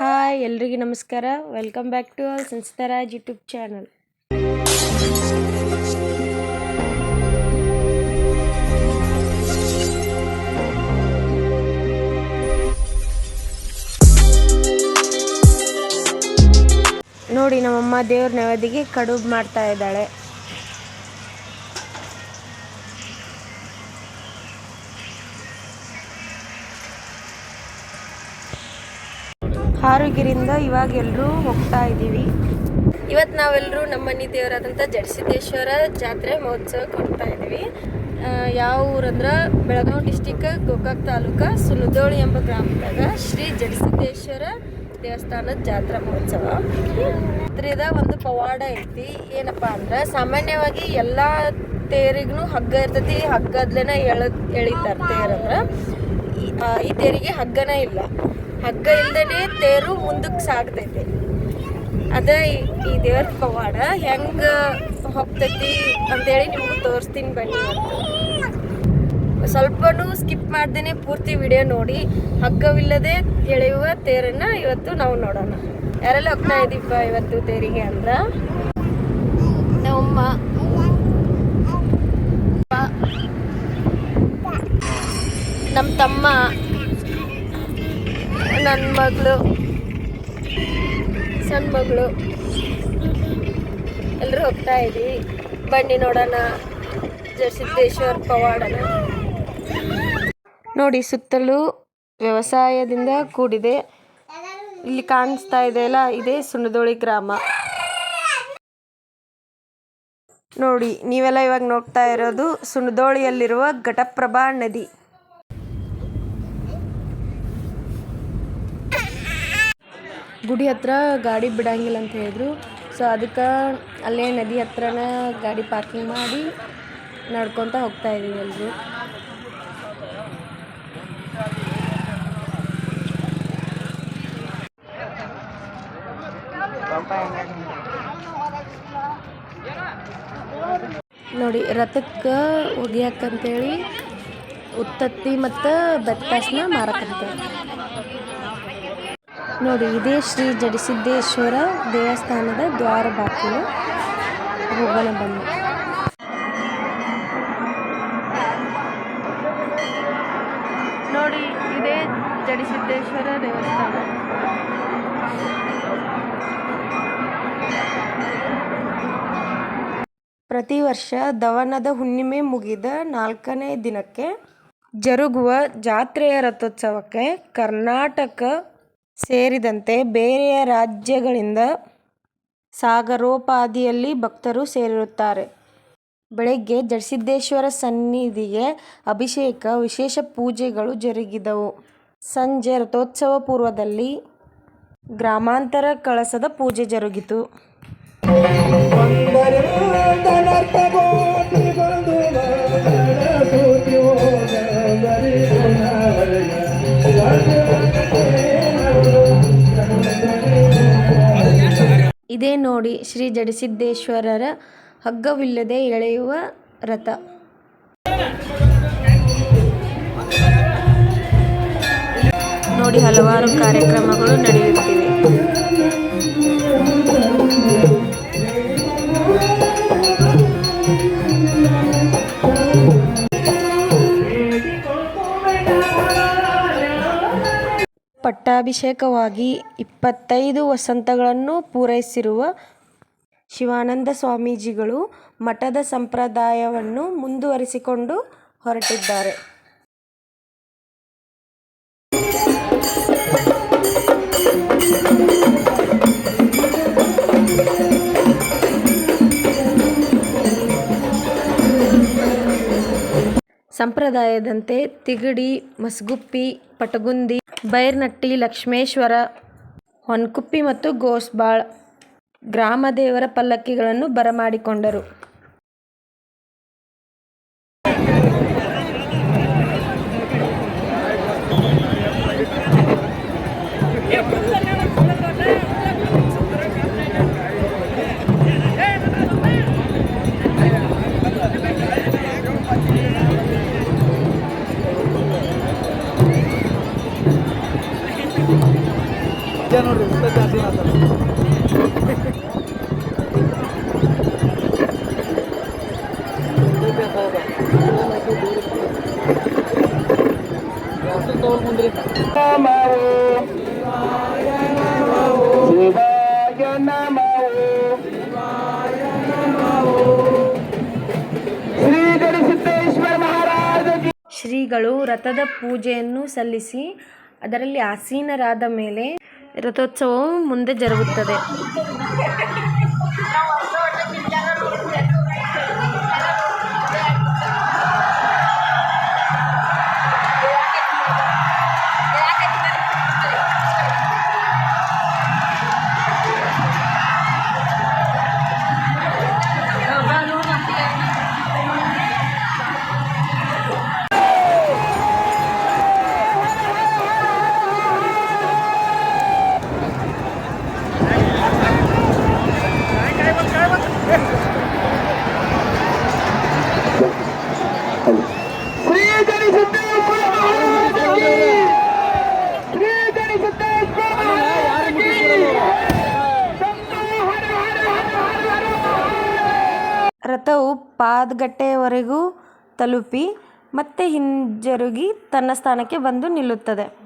Hi, ಎಲ್ರಿಗೂ ನಮಸ್ಕಾರ. Welcome back to our Samstharaj YouTube channel ನೋಡಿ, ನಮ್ಮಮ್ಮ ದೇವ್ರ ನೆವದಿಗೆ ಕಡುಬು ಮಾಡ್ತಾ ಇದ್ದಾಳೆ. ಹಾರುಗಿರಿಂದ ಇವಾಗ ಎಲ್ಲರೂ ಹೋಗ್ತಾ ಇದ್ದೀವಿ. ಇವತ್ತು ನಾವೆಲ್ಲರೂ ನಮ್ಮ ಮನೆ ದೇವರಾದಂಥ ಜಡಸಿದ್ದೇಶ್ವರ ಜಾತ್ರೆ ಮಹೋತ್ಸವಕ್ಕೆ ಹೋಗ್ತಾ ಇದ್ದೀವಿ. ಯಾವ ಊರಂದ್ರೆ ಬೆಳಗಾವಿ ಡಿಸ್ಟಿಕ್ ಗೋಕಾಕ್ ತಾಲೂಕ ಸುಲದೋಳಿ ಎಂಬ ಗ್ರಾಮದಾಗ ಶ್ರೀ ಜಡಸಿದ್ದೇಶ್ವರ ದೇವಸ್ಥಾನದ ಜಾತ್ರಾ ಮಹೋತ್ಸವ. ಇದ್ರದ ಒಂದು ಪವಾಡ ಐತಿ. ಏನಪ್ಪ ಅಂದ್ರೆ ಸಾಮಾನ್ಯವಾಗಿ ಎಲ್ಲ ತೇರಿಗೂ ಹಗ್ಗ ಇರ್ತೈತಿ. ಹಗ್ಗದ್ಲೇನ ಎಳ ಎಳಿತಾರೆ ತೇರಂದ್ರೆ. ಈ ತೇರಿಗೆ ಹಗ್ಗನೇ ಇಲ್ಲ. ಹಗ್ಗ ಇಲ್ದೇ ತೇರು ಮುಂದಕ್ಕೆ ಸಾಗ್ತೈತಿ. ಅದ ಈ- ದೇವ್ರ ಪವಾಡ ಹೆಂಗ ಹೋಗ್ತೈತಿ ಅಂತೇಳಿ ನಿಮ್ಗೆ ತೋರಿಸ್ತೀನಿ ಬನ್ನಿ ಸ್ವಲ್ಪನೂ ಸ್ಕಿಪ್ ಮಾಡ್ದೇನೆ ಪೂರ್ತಿ ವಿಡಿಯೋ ನೋಡಿ. ಹಗ್ಗವಿಲ್ಲದೆ ಎಳೆಯುವ ತೇರನ್ನ ಇವತ್ತು ನಾವು ನೋಡೋಣ. ಯಾರೆಲ್ಲ ಹೋಗ್ತಾ ಇದೀಪ ಇವತ್ತು ತೇರಿಗೆ ಅಂದ್ರ? ನಮ್ಮಮ್ಮ. ನಮ್ಮ ತಮ್ಮ. ನನ್ನ ಮಗಳು. ಸಣ್ಣ ಮಗಳು. ಎಲ್ಲರೂ ಹೋಗ್ತಾ ಇದ್ದೀವಿ ಬನ್ನಿ ನೋಡೋಣ. ಜಯಸಿದ್ದೇಶ್ವರ ಪವಾಡನ. ನೋಡಿ, ಸುತ್ತಲೂ ವ್ಯವಸಾಯದಿಂದ ಕೂಡಿದೆ. ಇಲ್ಲಿ ಕಾಣಿಸ್ತಾ ಇದೆ ಅಲ್ಲ, ಇದೇ ಸುಣ್ಣದೋಳಿ ಗ್ರಾಮ. ನೋಡಿ, ನೀವೆಲ್ಲ ಇವಾಗ ನೋಡ್ತಾ ಇರೋದು ಸುಣ್ಣದೋಳಿಯಲ್ಲಿರುವ ಘಟಪ್ರಭಾ ನದಿ. ಗುಡಿ ಹತ್ರ ಗಾಡಿ ಬಿಡಂಗಿಲ್ಲ ಅಂತ ಹೇಳಿದ್ರು. ಸೊ ಅದಕ್ಕೆ ಅಲ್ಲೇ ನದಿ ಹತ್ರನ ಗಾಡಿ ಪಾರ್ಕಿಂಗ್ ಮಾಡಿ ನಡ್ಕೊತ ಹೋಗ್ತಾ ಇದೀವಿ ಎಲ್ಲರೂ ನೋಡಿ, ರಥಕ್ಕೆ ಒಗಿಯಾಕಂತೇಳಿ ಉತ್ತತ್ತಿ ಮತ್ತು ಬೆತ್ತಾಸನ ಮಾರಕಂತಾರೆ ನೋಡಿ, ಇದೇ ಶ್ರೀ ಜಡಿಸಿದ್ದೇಶ್ವರ ದೇವಸ್ಥಾನದ ದ್ವಾರ ಬಾಗಿಲು. ಹೋಗೋಣ ಬನ್ನಿ. ನೋಡಿ, ಇದೇ ಜಡಿಸಿದ್ದೇಶ್ವರ ದೇವಸ್ಥಾನ. ಪ್ರತಿ ವರ್ಷ ದವನದ ಹುಣ್ಣಿಮೆ ಮುಗಿದ ನಾಲ್ಕನೇ ದಿನಕ್ಕೆ ಜರುಗುವ ಜಾತ್ರೆಯ ರಥೋತ್ಸವಕ್ಕೆ ಕರ್ನಾಟಕ ಸೇರಿದಂತೆ ಬೇರೆಯ ರಾಜ್ಯಗಳಿಂದ ಸಾಗರೋಪಾದಿಯಲ್ಲಿ ಭಕ್ತರು ಸೇರಿರುತ್ತಾರೆ. ಬೆಳಗ್ಗೆ ಜಡಸಿದ್ದೇಶ್ವರ ಸನ್ನಿಧಿಗೆ ಅಭಿಷೇಕ, ವಿಶೇಷ ಪೂಜೆಗಳು ಜರುಗಿದವು. ಸಂಜೆ ರಥೋತ್ಸವ ಪೂರ್ವದಲ್ಲಿ ಗ್ರಾಮಾಂತರ ಕಳಸದ ಪೂಜೆ ಜರುಗಿತು. ಇದೇ ನೋಡಿ ಶ್ರೀ ಜಡಸಿದ್ದೇಶ್ವರರ ಹಗ್ಗವಿಲ್ಲದೆ ಎಳೆಯುವ ರಥ. ನೋಡಿ ಹಲವಾರು ಕಾರ್ಯಕ್ರಮಗಳು ನಡೆಯುತ್ತಿವೆ. ಪಟ್ಟಾಭಿಷೇಕವಾಗಿ ಇಪ್ಪತ್ತೈದು ವಸಂತಗಳನ್ನು ಪೂರೈಸಿರುವ ಶಿವಾನಂದ ಸ್ವಾಮೀಜಿಗಳು ಮಠದ ಸಂಪ್ರದಾಯವನ್ನು ಮುಂದುವರಿಸಿಕೊಂಡು ಹೊರಟಿದ್ದಾರೆ. ಸಂಪ್ರದಾಯದಂತೆ ತಿಗಡಿ ಮಸ್ಗುಪ್ಪಿ ಪಟಗುಂದಿ ಬೈರ್ನಟ್ಟಿ ಲಕ್ಷ್ಮೇಶ್ವರ ಹೊನ್ಕುಪ್ಪಿ ಮತ್ತು ಗೋಸ್ಬಾಳ್ ಗ್ರಾಮದೇವರ ಪಲ್ಲಕ್ಕಿಗಳನ್ನು ಬರಮಾಡಿಕೊಂಡರು. ಶ್ರೀಗಳು ರಥದ ಪೂಜೆಯನ್ನು ಸಲ್ಲಿಸಿ ಅದರಲ್ಲಿ ಆಸೀನರಾದ ಮೇಲೆ ರಥೋತ್ಸವವು ಮುಂದೆ ಜರುಗುತ್ತದೆ. ರಥವು ಪಾದಗಟ್ಟೆಯವರೆಗೂ ತಲುಪಿ ಮತ್ತೆ ಹಿಂಜರುಗಿ ತನ್ನ ಸ್ಥಾನಕ್ಕೆ ಬಂದು ನಿಲ್ಲುತ್ತದೆ.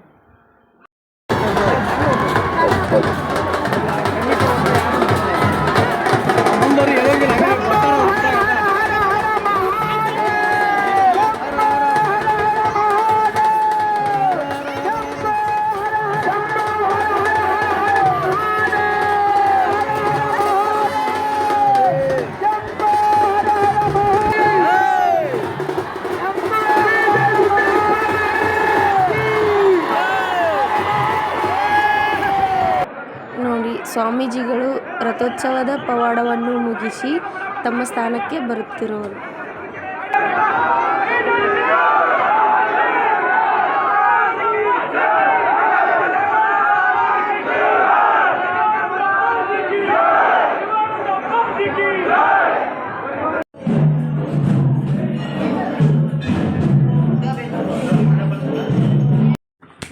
ಸ್ವಾಮೀಜಿಗಳು ರಥೋತ್ಸವದ ಪವಾಡವನ್ನು ಮುಗಿಸಿ ತಮ್ಮ ಸ್ಥಾನಕ್ಕೆ ಬರುತ್ತಿರುವರು.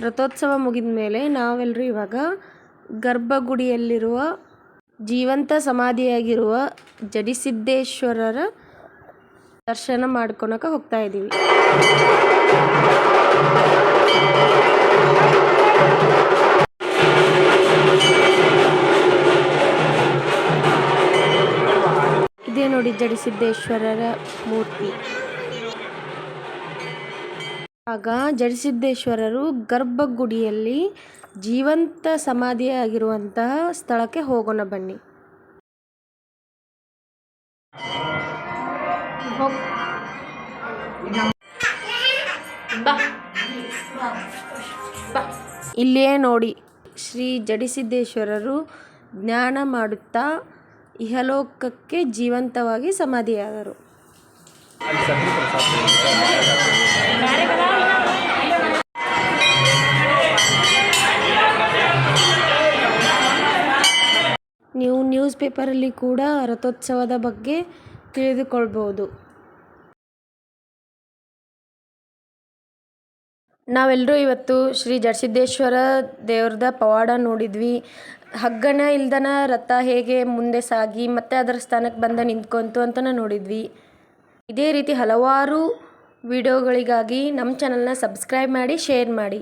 ರಥೋತ್ಸವ ಮುಗಿದ ಮೇಲೆ ನಾವೆಲ್ಲರೂ ಇವಾಗ ಗರ್ಭಗುಡಿಯಲ್ಲಿರುವ ಜೀವಂತ ಸಮಾಧಿಯಾಗಿರುವ ಜಡಿಸಿದ್ದೇಶ್ವರರ ದರ್ಶನ ಮಾಡ್ಕೊಳಕ್ಕೆ ಹೋಗ್ತಾ ಇದ್ದೀವಿ ಇದೇ ನೋಡಿ ಜಡಿಸಿದ್ದೇಶ್ವರರ ಮೂರ್ತಿ. ಆಗ ಜಡಿಸಿದ್ದೇಶ್ವರರು ಗರ್ಭಗುಡಿಯಲ್ಲಿ ಜೀವಂತ ಸಮಾಧಿಯಾಗಿರುವಂತಹ ಸ್ಥಳಕ್ಕೆ ಹೋಗೋಣ ಬನ್ನಿ. ಇಲ್ಲಿಯೇ ನೋಡಿ. ಶ್ರೀ ಜಡಿಸಿದ್ದೇಶ್ವರರು ಜ್ಞಾನ ಮಾಡುತ್ತಾ ಇಹಲೋಕಕ್ಕೆ ಜೀವಂತವಾಗಿ ಸಮಾಧಿಯಾದರು. ನ್ಯೂಸ್ ಪೇಪರಲ್ಲಿ ಕೂಡ ರಥೋತ್ಸವದ ಬಗ್ಗೆ ತಿಳಿದುಕೊಳ್ಬೋದು. ನಾವೆಲ್ಲರೂ ಇವತ್ತು ಶ್ರೀ ಜಡಸಿದ್ದೇಶ್ವರ ದೇವ್ರದ ಪವಾಡ ನೋಡಿದ್ವಿ. ಹಗ್ಗನ ಇಲ್ದನ ರಥ ಹೇಗೆ ಮುಂದೆ ಸಾಗಿ, ಮತ್ತೆ ಅದರ ಸ್ಥಾನಕ್ಕೆ ಬಂದ ನಿಂತ್ಕೊಂತು ಅಂತ ನೋಡಿದ್ವಿ. ಇದೇ ರೀತಿ ಹಲವಾರು ವಿಡಿಯೋಗಳಿಗಾಗಿ ನಮ್ಮ ಚಾನಲ್ನ ಸಬ್ಸ್ಕ್ರೈಬ್ ಮಾಡಿ, ಶೇರ್ ಮಾಡಿ.